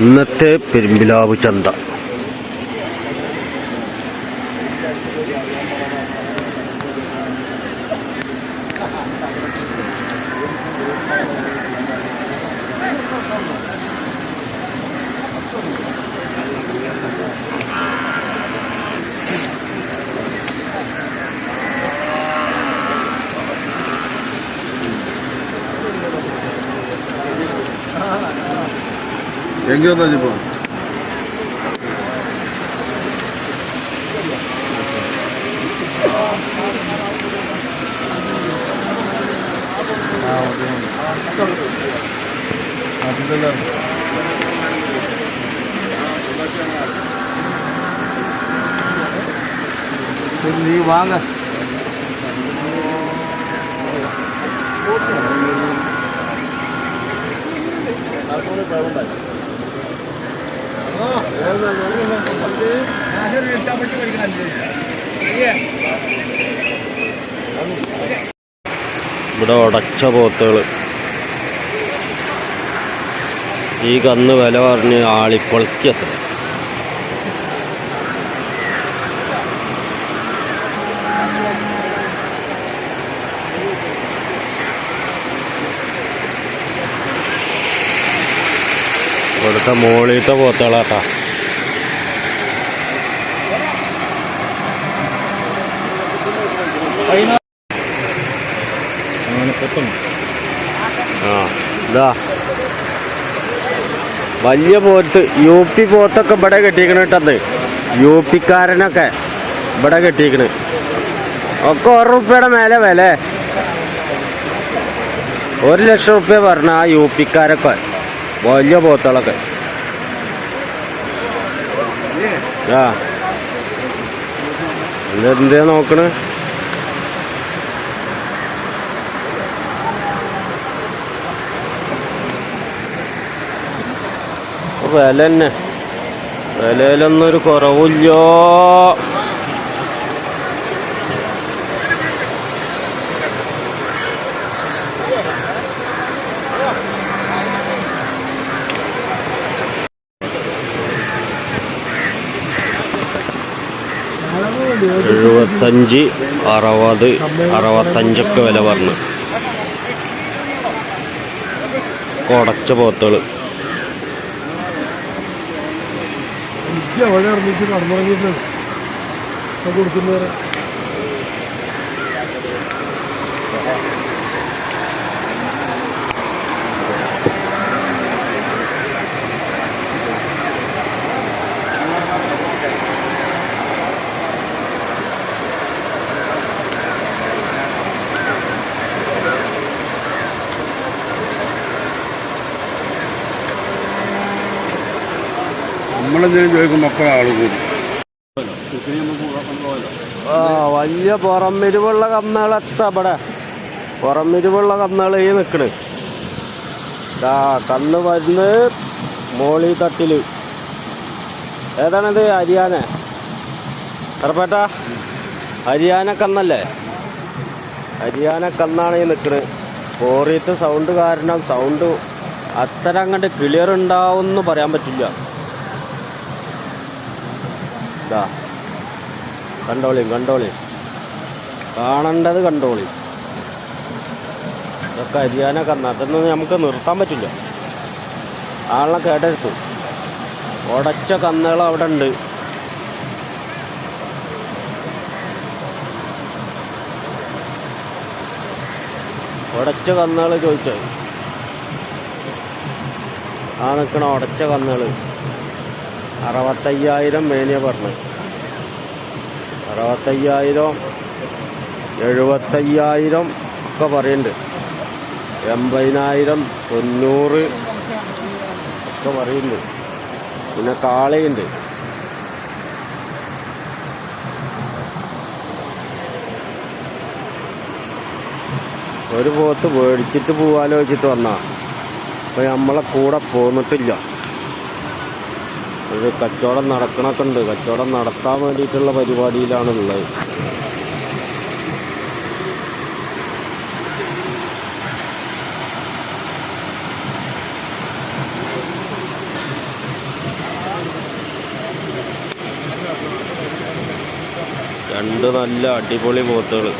ഇന്നത്തെ പെരുമ്പിലാവ് ചന്ത. 앵겨다 집어. 아, 어디. 아, 힘들다. 니 வாங்க நான் ഇവിടെ ഉടച്ച പോത്തുകൾ ഈ കന്ന് വില പറഞ്ഞ് ആളിപ്പൊളത്തി ഇവിടുത്തെ മോളിത്തെ പോത്തുകളാട്ടാ ആ ഇതാ. വലിയ പോത്ത് യു പി പോത്തൊക്കെ ഇവിടെ കെട്ടിക്കണ കേട്ടത്. യു പിക്കാരനൊക്കെ ഇവിടെ കെട്ടിക്കണ്. ഒക്കെ ഒരു റുപ്യയുടെ മേലെ വില. ഒരു ലക്ഷം റുപ്യ പറഞ്ഞ ആ യു പിക്കാരൊക്കെ വലിയ പോത്തുകളൊക്കെ. ആ. എന്തെന്താ നോക്കണ്? വില തന്നെ വിലയിലൊന്നും ഒരു കുറവില്ലോ. എഴുപത്തഞ്ച് അറുപത് അറുപത്തഞ്ചൊക്കെ വില പറഞ്ഞു. കൊടച്ച പോത്തുകൾ അവിടെ ഇറങ്ങിയിട്ട് കടന്നുറങ്ങിയിട്ട് കൊടുക്കുന്നവരെ. നമ്മളെന്തെങ്കിലും ചോദിക്കുമ്പോൾ അപ്പോൾ ആൾ കൂടും. ആ വലിയ പുറംമിരിവുള്ള കന്നുകളെത്താ ഇവിടെ. പുറമിരിവുള്ള കന്നുകൾ ഈ നിൽക്കണ് ആ കന്ന് വരുന്ന് മോളി തട്ടിൽ. ഏതാണിത്? ഹരിയാന. കറപ്പേട്ട ഹരിയാന കന്നല്ലേ? ഹരിയാന കന്നാണ് ഈ നിൽക്കണ് കോറിയത്തെ സൗണ്ട് കാരണം സൗണ്ട് അത്ര അങ്ങോട്ട് ക്ലിയർ ഉണ്ടാവും എന്ന് പറയാൻ പറ്റില്ല. ഇതാ കണ്ടോളിയും കണ്ടോളിയും. കാണേണ്ടത് കണ്ടോളി ഇതൊക്കെ അരിയാനൊക്കെ അതൊന്നും നമുക്ക് നിർത്താൻ പറ്റില്ല. ആളെ കേട്ടെടുത്തു ഉടച്ച കന്നുകൾ അവിടെ ഉണ്ട്. ഉടച്ച കന്നുകൾ ചോദിച്ചത്. ആ നിൽക്കണ ഉടച്ച കന്നുകൾ. അറുപത്തയ്യായിരം മേനിയ പറഞ്ഞു. അറുപത്തയ്യായിരം എഴുപത്തയ്യായിരം ഒക്കെ പറയുന്നുണ്ട് എൺപതിനായിരം തൊണ്ണൂറ് ഒക്കെ പറയുന്നുണ്ട് പിന്നെ കാളയുണ്ട്. ഒരു പോത്ത് മേടിച്ചിട്ട് പോവാലോചിച്ചിട്ട് വന്നാ. അപ്പൊ നമ്മളെ കൂടെ പോന്നിട്ടില്ല. ഇത് കച്ചവടം നടക്കണൊക്കെ ഉണ്ട്. കച്ചവടം നടത്താൻ വേണ്ടിയിട്ടുള്ള പരിപാടിയിലാണുള്ളത്. രണ്ട് നല്ല അടിപൊളി ബോത്തുകൾ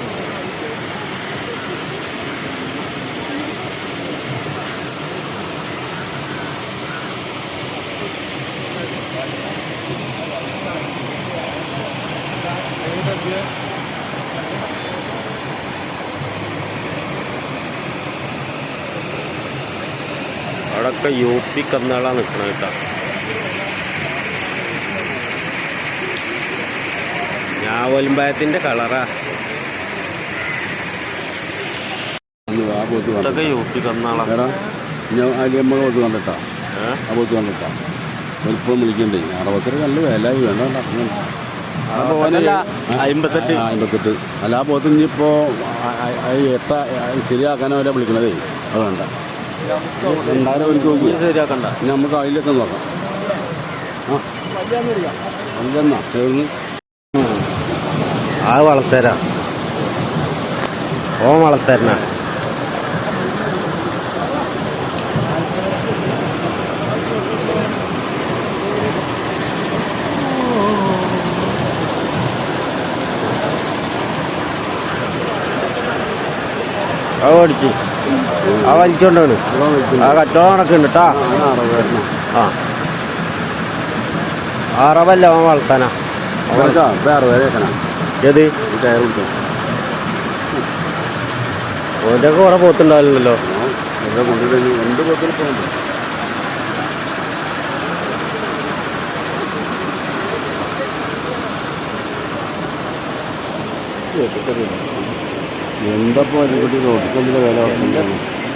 അവിടൊക്കെ യു പി കന്നാളാണ് നിൽക്കണ കേട്ടോ. ഞാവൽമ്പയത്തിന്റെ കളറാ. ഇതൊക്കെ യു പി കന്നാളാ. ഞാൻ അതിൽ നമ്മൾ പോത്ത് കണ്ടിട്ടാ? ആ പോത്ത് കണ്ടിട്ടാ? വലിപ്പം വിളിക്കണ്ടേ? അറുപത്തൊരു നല്ല വില വേണ്ട അറുപത്തല്ല, അമ്പത്തെട്ട്. അമ്പത്തെട്ട് അല്ല ആ പോത്ത് ഇനിയിപ്പോ എട്ട ശരിയാക്കാനോ വരെ വിളിക്കണതേ? അത് വേണ്ട. രണ്ടായിരം നോക്കി ഇത് ശരിയാക്കണ്ട. ഇനി നമുക്ക് അതിലൊക്കെ നോക്കാം. ആ. അല്ലെന്നാ ചേർന്ന് ആ വളർത്തരാ. ഓ വളർത്തരണ ഓടിച്ച്. ആ വലിച്ചോണ്ടാണ്. ആ കച്ചവടം നടക്കുന്നുണ്ട് കേട്ടാ ആ, അറവല്ല ഓൻ വളർത്താനാ. ഏത്? ഓന്റെ കുറെ പോത്തുണ്ടാവില്ലല്ലോ ഇവിടെ കൊണ്ടുവരുന്നു രണ്ട് പോത്തിൽ പോകുന്നു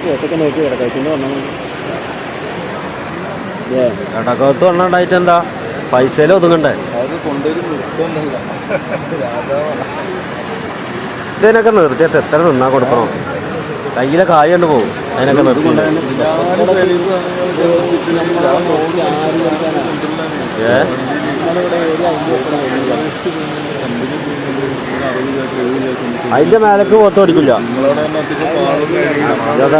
എന്തപ്പോ നോക്കി എന്താ? പൈസയിൽ ഒതുങ്ങണ്ടേ? ഇതിനൊക്കെ നിർത്തിയത് എത്ര തിന്നാ കൊടുക്കണോ? കയ്യിലെ കായ കൊണ്ട് പോകും അതിനൊക്കെ നിർത്തി. ഏ? അതിന്റെ മേലേക്ക് പോത്തോടിക്കില്ല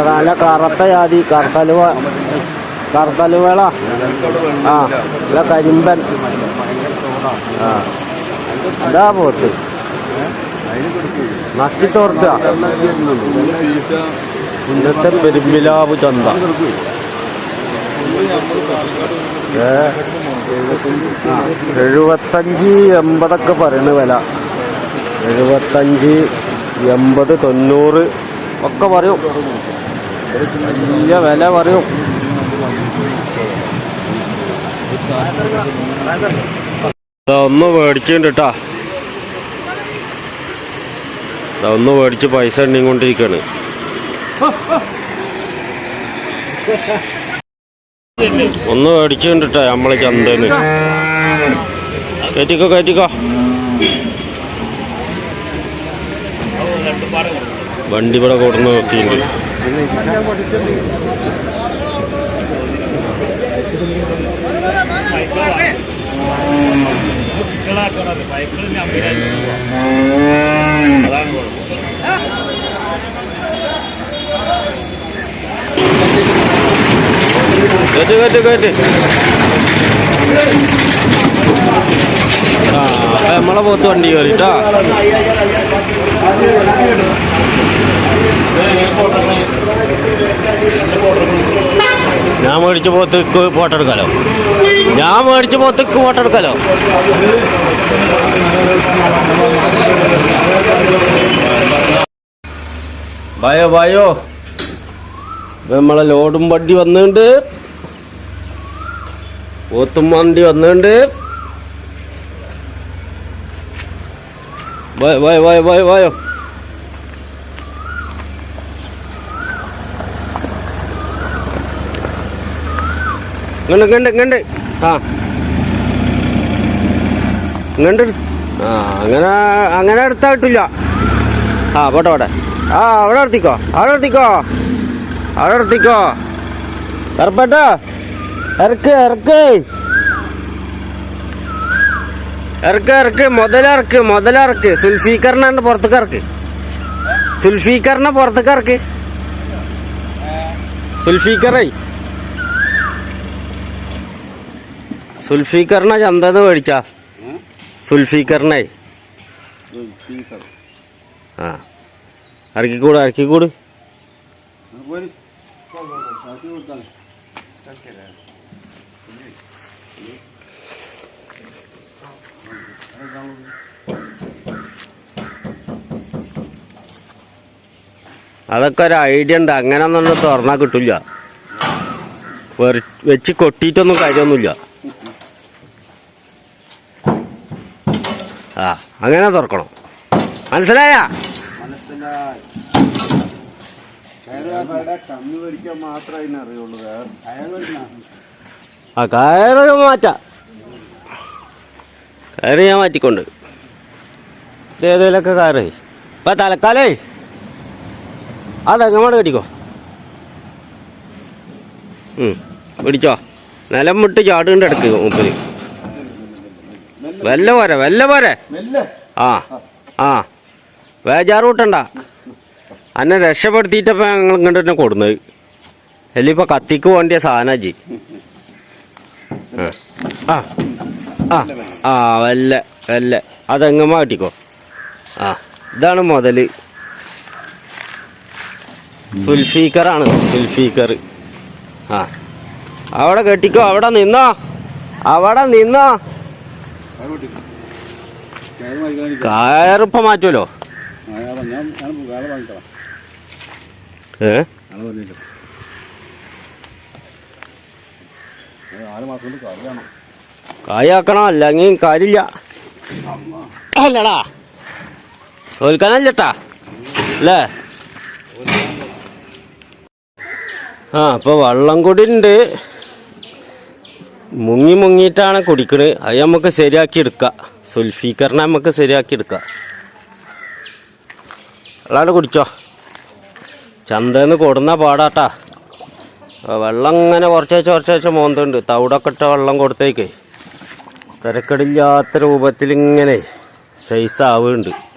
നല്ല കറുത്ത ജാതി കറുത്തലുവ കറുത്തലുവേള ആ നല്ല കരിമ്പൻ. ആ. ഇതാ പോത്ത്. നക്കിത്തോർത്ത ഇന്നത്തെ പെരുമ്പിലാവ് ചന്ത. എഴുപത്തഞ്ച് എൺപതൊക്കെ പറയണ വില. എഴുപത്തഞ്ച് എൺപത് തൊണ്ണൂറ് ഒക്കെ പറയും. വലിയ വില പറയും. ഒന്ന് മേടിച്ചിട്ടുണ്ട് കേട്ടാ ഒന്ന് മേടിച്ച് പൈസ എണ്ണിക്കൊണ്ടിരിക്കാണ് ഒന്ന് മേടിച്ചിട്ടുണ്ട് കേട്ടോ നമ്മളെ ചന്തേന്ന്. കയറ്റിക്കോ കയറ്റിക്കോ. വണ്ടി ഇവിടെ കൊടുന്ന് നിർത്തിയിട്ടുണ്ട് ആ നമ്മളെ പോത്ത് വണ്ടി കയറിട്ടാ. ഞാൻ മേടിച്ച പോത്തേക്ക് ഫോട്ടോ എടുക്കാലോ? ഞാൻ മേടിച്ച പോത്തേക്ക് ഫോട്ടോ എടുക്കാലോ? ബായോ ബായോ നമ്മളെ ലോഡും വണ്ടി വന്നിട്ടുണ്ട്. പോത്തും വണ്ടി വന്നിട്ടുണ്ട്. വായോ vai, vai, vai, vai. ഇങ്ങണ്ട് ഇങ്ങണ്ട് ഇങ്ങണ്ട് ആ ഇങ്ങണ്ട് ആ അങ്ങനെ അങ്ങനെ എടുത്താൽ കിട്ടില്ല ആ പോട്ടെ പോട്ടെ. ആ അവിടെ നിർത്തിക്കോ. അവിടെ നിർത്തിക്കോ. അവിടെ നിർത്തിക്കോ. ഇറപ്പട്ടോ ഇറക്ക് ഇറക്ക്. ഇറക്ക് ഇറക്ക് മുതലിറക്ക് മുതലിറക്ക്. സുൽഫീക്കറിനാണ്ട് പുറത്തേക്ക് ഇറക്ക്. സുൽഫീക്കറിനെ പുറത്തേക്ക് ഇറക്ക്. സുൽഫീക്കറേ സുൽഫീക്കറിനെ ചന്തന്ന് മേടിച്ചാ. സുൽഫീക്കറിനെ ആ. ഇറക്കിക്കൂട് ഇറക്കിക്കൂട്. അതൊക്കെ ഒരു ഐഡിയ ഉണ്ട്. അങ്ങനെ ഒന്നും തുറന്നാൽ കിട്ടില്ല വെച്ച് കൊട്ടിയിട്ടൊന്നും കാര്യമൊന്നുമില്ല. ആ അങ്ങനെ തുറക്കണം. മനസ്സിലായ? ആ കയറ് മാറ്റാം. കയറ് ഞാൻ മാറ്റിക്കൊണ്ട്. ഇത് കയറി. ഇപ്പം തലക്കാലേ. അതെങ്ങോട്ട് കടിക്കോ ഉം, പിടിച്ചോ. നിലം മുട്ട് ചാടുകൊണ്ട് എടുക്ക് മുപ്പത് വല്ല പോരെ വല്ല പോരെ. ആ ആ. വേജാറ് കൂട്ടണ്ട. അന്നെ രക്ഷപ്പെടുത്തിയിട്ടപ്പോൾ ഞങ്ങൾ ഇങ്ങോട്ട് തന്നെ കൊടുന്നത് അല്ലെ ഇപ്പൊ കത്തിക്ക് വേണ്ടിയ സാധനാജി ആ ആ ആ വല്ല വല്ല അതെങ്ങമ്മ കിട്ടിക്കോ ആ ഇതാണ് മുതൽ. സുൽഫീക്കറാണ് സുൽഫീക്കർ ആ. അവിടെ കെട്ടിക്കോ അവിടെ നിന്നോ. അവിടെ നിന്നോ. കയറിപ്പം മാറ്റുമല്ലോ ഏ? കായാക്കണം അല്ലെങ്കിൽ കാര്യമില്ല. അല്ലടാ. തോൽക്കാനല്ലട്ടാ. അല്ലേ? ആ അപ്പോൾ വെള്ളം കുടിണ്ട്. മുങ്ങി മുങ്ങിയിട്ടാണ് കുടിക്കണത് അത് നമുക്ക് ശരിയാക്കി എടുക്കാം. സുൽഫീക്കറിനെ നമുക്ക് ശരിയാക്കി എടുക്കാം. വെള്ളാണ്ട് കുടിച്ചോ. ചന്തന്ന് കൊടുന്ന പാടാട്ടാ. വെള്ളം ഇങ്ങനെ കുറച്ചേച്ച് കുറച്ചേച്ച് മോന്തുണ്ട്. തവിടൊക്കെ ഇട്ട വെള്ളം കൊടുത്തേക്കേ. തിരക്കടില്ലാത്ത രൂപത്തിൽ ഇങ്ങനെ സൈസ് ആവുന്നുണ്ട്.